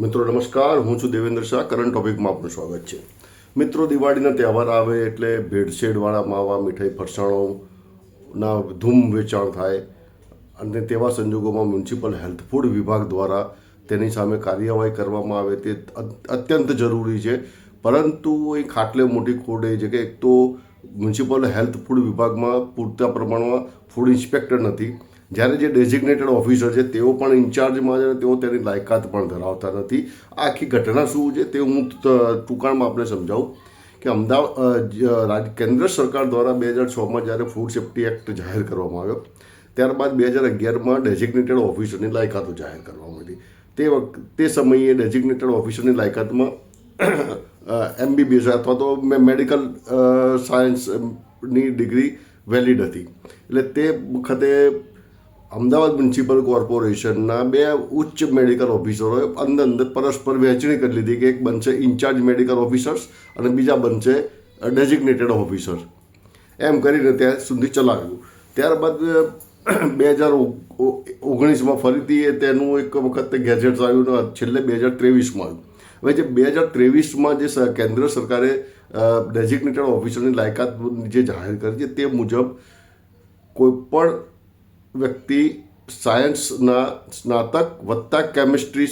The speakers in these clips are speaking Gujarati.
મિત્રો, નમસ્કાર. હું છું દેવેન્દ્ર શાહ. કરંટ ટોપિકમાં આપનું સ્વાગત છે. મિત્રો, દિવાળીના તહેવાર આવે એટલે ભેળસેળવાળા માવા, મીઠાઈ, ફરસાણોના ધૂમ વેચાણ થાય અને તેવા સંજોગોમાં મ્યુનિસિપલ હેલ્થ ફૂડ વિભાગ દ્વારા તેની સામે કાર્યવાહી કરવામાં આવે તે અત્યંત જરૂરી છે. પરંતુ એ ખાટલે મોટી ખોડ એ છે કે એક તો મ્યુનિસિપલ હેલ્થ ફૂડ વિભાગમાં પૂરતા પ્રમાણમાં ફૂડ ઇન્સ્પેક્ટર નથી. જ્યારે જે ડેઝિગ્નેટેડ ઓફિસર છે, તેઓ પણ ઇન્ચાર્જમાં છે તેઓ તેની લાયકાત પણ ધરાવતા નથી. આ આખી ઘટના શું છે તે હું ટૂંકાણમાં આપણે સમજાવું કે અમદાવાદ કેન્દ્ર સરકાર દ્વારા બે હજાર છમાં જ્યારે ફૂડ સેફ્ટી એક્ટ જાહેર કરવામાં આવ્યો, ત્યારબાદ બે હજાર અગિયારમાં ડેઝિગ્નેટેડ ઓફિસરની લાયકાતો જાહેર કરવામાં આવી. તે વખત તે સમયે ડેઝિગ્નેટેડ ઓફિસરની લાયકાતમાં એમબીબીએસ અથવા તો મેડિકલ સાયન્સની ડિગ્રી વેલિડ હતી. એટલે તે વખતે અમદાવાદ મ્યુનિસિપલ કોર્પોરેશનના બે ઉચ્ચ મેડિકલ ઓફિસરોએ અંદર અંદર પરસ્પર વહેંચણી કરી લીધી કે એક બનશે ઇન્ચાર્જ મેડિકલ ઓફિસર્સ અને બીજા બનશે ડેઝિગ્નેટેડ ઓફિસર. એમ કરીને ત્યાં સુધી ચલાવ્યું. ત્યારબાદ બે હજાર ઓગણીસમાં ફરીથી તેનું એક વખત ગેજેટ્સ આવ્યું છેલ્લે બે હજાર ત્રેવીસમાં હવે જે બે હજાર ત્રેવીસમાં જે કેન્દ્ર સરકારે ડેઝિગ્નેટેડ ઓફિસરની લાયકાત જે જાહેર કરી છે તે મુજબ કોઈ પણ વ્યક્તિ સાયન્સના સ્નાતક વત્તા કેમિસ્ટ્રી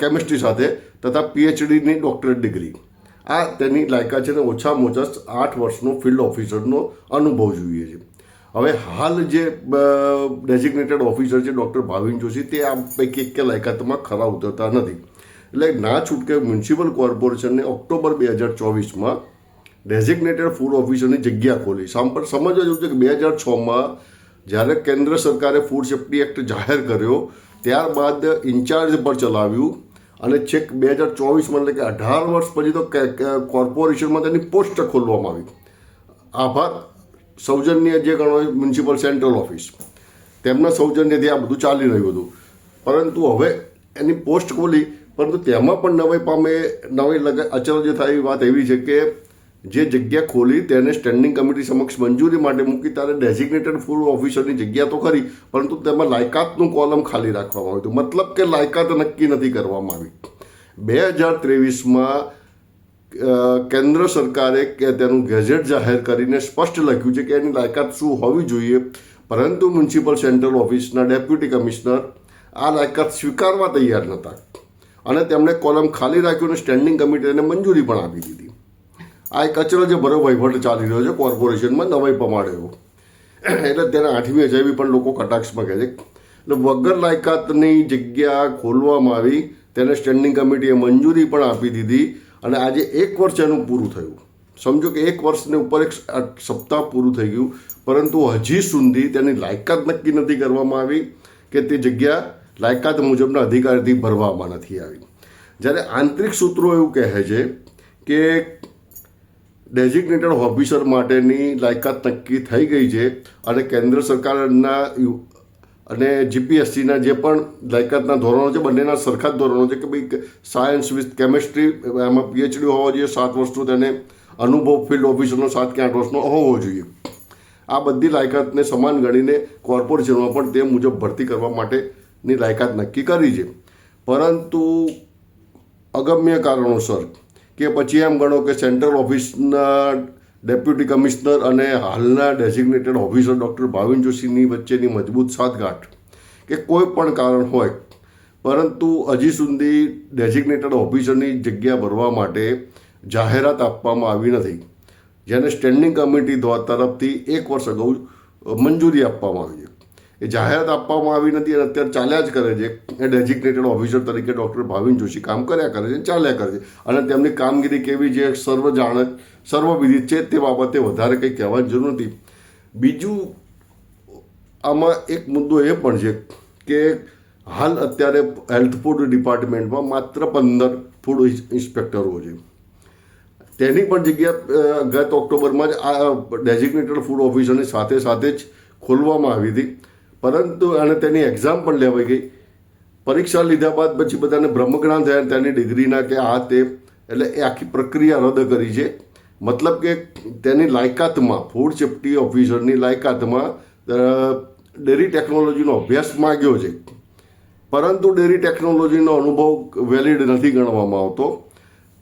કેમિસ્ટ્રી સાથે તથા પીએચડીની ડોક્ટરેટ ડિગ્રી. આ તેની લાયકાત છે ને ઓછામાં ઓછા આઠ વર્ષનો ફિલ્ડ ઓફિસરનો અનુભવ જોઈએ છે. હવે હાલ જે ડેઝિગ્નેટેડ ઓફિસર છે ડૉક્ટર ભાવિન જોશી, તે આ પૈકી એક લાયકાતમાં ખરા ઉતરતા નથી. એટલે ના છૂટકે મ્યુનિસિપલ કોર્પોરેશનને ઓક્ટોબર બે હજાર ચોવીસમાં ડેઝિગ્નેટેડ ફૂડ ઓફિસરની જગ્યા ખોલી. સાંભળ, સમજવા જેવું કે બે હજાર છમાં જ્યારે કેન્દ્ર સરકારે ફૂડ સેફ્ટી એક્ટ જાહેર કર્યો, ત્યારબાદ ઇન્ચાર્જ પર ચલાવ્યું અને છેક બે હજાર ચોવીસમાં એટલે કે અઢાર વર્ષ પછી તો કોર્પોરેશનમાં તેની પોસ્ટ ખોલવામાં આવી. આભાર. સૌજન્ય જે ગણો મ્યુનિસિપલ સેન્ટ્રલ ઓફિસ. તેમના સૌજન્યથી આ બધું ચાલી રહ્યું હતું. પરંતુ હવે એની પોસ્ટ ખોલી, પરંતુ તેમાં પણ નવાઈ પામે, નવાઈ લગા અચરજ થાય એવી વાત એવી છે કે જે જગ્યા ખોલી તેને સ્ટેન્ડિંગ કમિટી સમક્ષ મંજૂરી માટે મૂકી, ત્યારે ડેઝિગ્નેટેડ ફૂડ ઓફિસરની જગ્યા તો ખરી, પરંતુ તેમાં લાયકાતનું કોલમ ખાલી રાખવામાં આવ્યું હતું. મતલબ કે લાયકાત નક્કી નથી કરવામાં આવી. બે હજાર ત્રેવીસમાં કેન્દ્ર સરકારે કે તેનું ગેઝેટ જાહેર કરીને સ્પષ્ટ લખ્યું છે કે એની લાયકાત શું હોવી જોઈએ. પરંતુ મ્યુનિસિપલ સેન્ટ્રલ ઓફિસના ડેપ્યુટી કમિશનર આ લાયકાત સ્વીકારવા તૈયાર નહોતા. અને તેમણે કોલમ ખાલી રાખ્યું અને સ્ટેન્ડિંગ કમિટીને મંજૂરી પણ આપી દીધી. આ એક જે ભરો વહીવટ ચાલી રહ્યો છે, કોર્પોરેશનમાં નવાઈ પમાડ્યો એટલે તેને આઠમી અજાયબી પણ લોકો કટાક્ષમાં કહે છે. એટલે વગર લાયકાતની જગ્યા ખોલવામાં આવી, તેને સ્ટેન્ડિંગ કમિટીએ મંજૂરી પણ આપી દીધી અને આજે એક વર્ષ એનું પૂરું થયું. સમજો કે એક વર્ષને ઉપર એક સપ્તાહ પૂરું થઈ ગયું, પરંતુ હજી સુધી તેની લાયકાત નક્કી નથી કરવામાં આવી કે તે જગ્યા લાયકાત મુજબના અધિકારીથી ભરવામાં નથી આવી. જ્યારે આંતરિક સૂત્રો એવું કહે છે કે ડેઝિગ્નેટેડ ઓફિસર માટેની લાયકાત નક્કી થઈ ગઈ છે અને કેન્દ્ર સરકારના અને જીપીએસસીના જે પણ લાયકાતના ધોરણો છે, બંનેના સરખા જ ધોરણો છે કે ભાઈ સાયન્સ વિથ કેમિસ્ટ્રી એમાં પીએચડી હોવો જોઈએ, સાત વર્ષનો તેને અનુભવ ફિલ્ડ ઓફિસરનો સાત કે આઠ વર્ષનો હોવો જોઈએ. આ બધી લાયકાતને સમાન ગણીને કોર્પોરેશનમાં પણ તે મુજબ ભરતી કરવા માટેની લાયકાત નક્કી કરી છે. પરંતુ અગમ્ય કારણોસર કે પછી એમ ગણો કે સેન્ટ્રલ ઓફિસના ડેપ્યુટી કમિશનર અને હાલના ડેઝિગ્નેટેડ ઓફિસર ડૉક્ટર ભાવિન જોશીની વચ્ચેની મજબૂત સાતગાંઠ કે કોઈ પણ કારણ હોય. પરંતુ હજી સુધી ડેઝિગ્નેટેડ ઓફિસરની જગ્યા ભરવા માટે જાહેરાત આપવામાં આવી નથી. જેને સ્ટેન્ડિંગ કમિટી દ્વારા તરફથી એક વર્ષ અગાઉ મંજૂરી આપવામાં આવી છે. એ જાહેરાત આપવામાં આવી નથી અને અત્યારે ચાલ્યા જ કરે છે. એ ડેઝિગ્નેટેડ ઓફિસર તરીકે ડૉક્ટર ભાવિન જોશી કામ કર્યા કરે છે ચાલ્યા કરે છે. અને તેમની કામગીરી કેવી છે, સર્વ જાણ સર્વવિદિત છે તે બાબતે વધારે કંઈ કહેવાની જરૂર નથી. બીજું, આમાં એક મુદ્દો એ પણ છે કે હાલ અત્યારે હેલ્થ ફૂડ ડિપાર્ટમેન્ટમાં માત્ર પંદર ફૂડ ઇન્સ્પેક્ટરો છે. તેની પણ જગ્યા ગત ઓક્ટોબરમાં જ આ ડેઝિગ્નેટેડ ફૂડ ઓફિસરની સાથે સાથે જ ખોલવામાં આવી હતી. પરંતુ અને તેની એક્ઝામ પણ લેવાઈ ગઈ. પરીક્ષા લીધા બાદ પછી બધાને બ્રહ્મજ્ઞાન થયા તેની ડિગ્રીના કે આ તે એટલે એ આખી પ્રક્રિયા રદ કરી છે. મતલબ કે તેની લાયકાતમાં ફૂડ સેફ્ટી ઓફિસરની લાયકાતમાં ડેરી ટેકનોલોજીનો અભ્યાસ માગ્યો છે. પરંતુ ડેરી ટેકનોલોજીનો અનુભવ વેલિડ નથી ગણવામાં આવતો.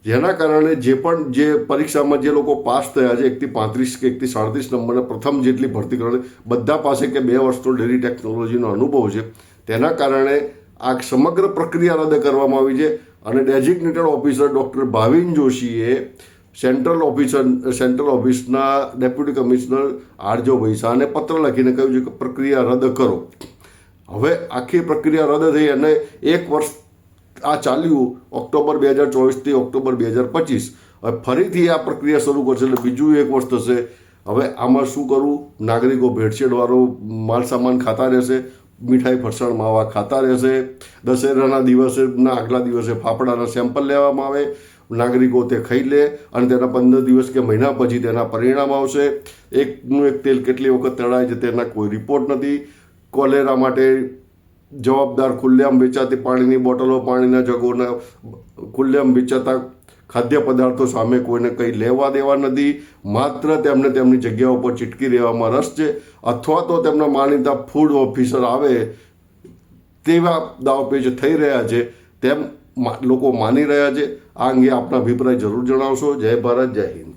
જેના કારણે જે પણ જે પરીક્ષામાં જે લોકો પાસ થયા છે, એકથી પાંત્રીસ કે એકથી સાડત્રીસ નંબરને પ્રથમ જેટલી ભરતી કરે બધા પાસે કે બે વર્ષનો ડેરી ટેકનોલોજીનો અનુભવ છે, તેના કારણે આ સમગ્ર પ્રક્રિયા રદ કરવામાં આવી છે અને ડેઝિગ્નેટેડ ઓફિસર ડૉક્ટર ભાવિન જોશીએ સેન્ટ્રલ ઓફિસર, સેન્ટ્રલ ઓફિસના ડેપ્યુટી કમિશનર આરજો ભૈસાને પત્ર લખીને કહ્યું છે કે પ્રક્રિયા રદ કરો. હવે આખી પ્રક્રિયા રદ થઈ અને એક વર્ષ આ ચાલ્યું ઓક્ટોબર બે હજાર ચોવીસથી ઓક્ટોબર બે હજાર પચીસ. હવે ફરીથી આ પ્રક્રિયા શરૂ કરશે એટલે બીજું એક વર્ષ થશે. હવે આમાં શું કરવું? નાગરિકો ભેળસેળવાળો માલ સામાન ખાતા રહેશે, મીઠાઈ ફરસાણ, માવા ખાતા રહેશે, દશેરાના દિવસે ના આગલા દિવસે ફાફડાના સેમ્પલ લેવામાં આવે, નાગરિકો તે ખાઈ લે અને તેના પંદર દિવસ કે મહિના પછી તેના પરિણામ આવશે. એકનું એક તેલ કેટલી વખત તળાય છે તેના કોઈ રિપોર્ટ નથી. કોલેરા માટે જવાબદાર ખુલ્લેઆમ વેચાતી પાણીની બોટલો, પાણીના જગોના ખુલ્લેઆમ વેચાતા ખાદ્ય પદાર્થો સામે કોઈને કંઈ લેવા દેવા નથી. માત્ર તેમને તેમની જગ્યાઓ ઉપર ચીટકી રહેવામાં રસ છે. અથવા તો તેમના માનીતા ફૂડ ઓફિસર આવે તેવા દાવપેચ થઈ રહ્યા છે. તેમ લોકો માની રહ્યા છે. આ અંગે આપના અભિપ્રાય જરૂર જણાવશો. જય ભારત, જય હિન્દ.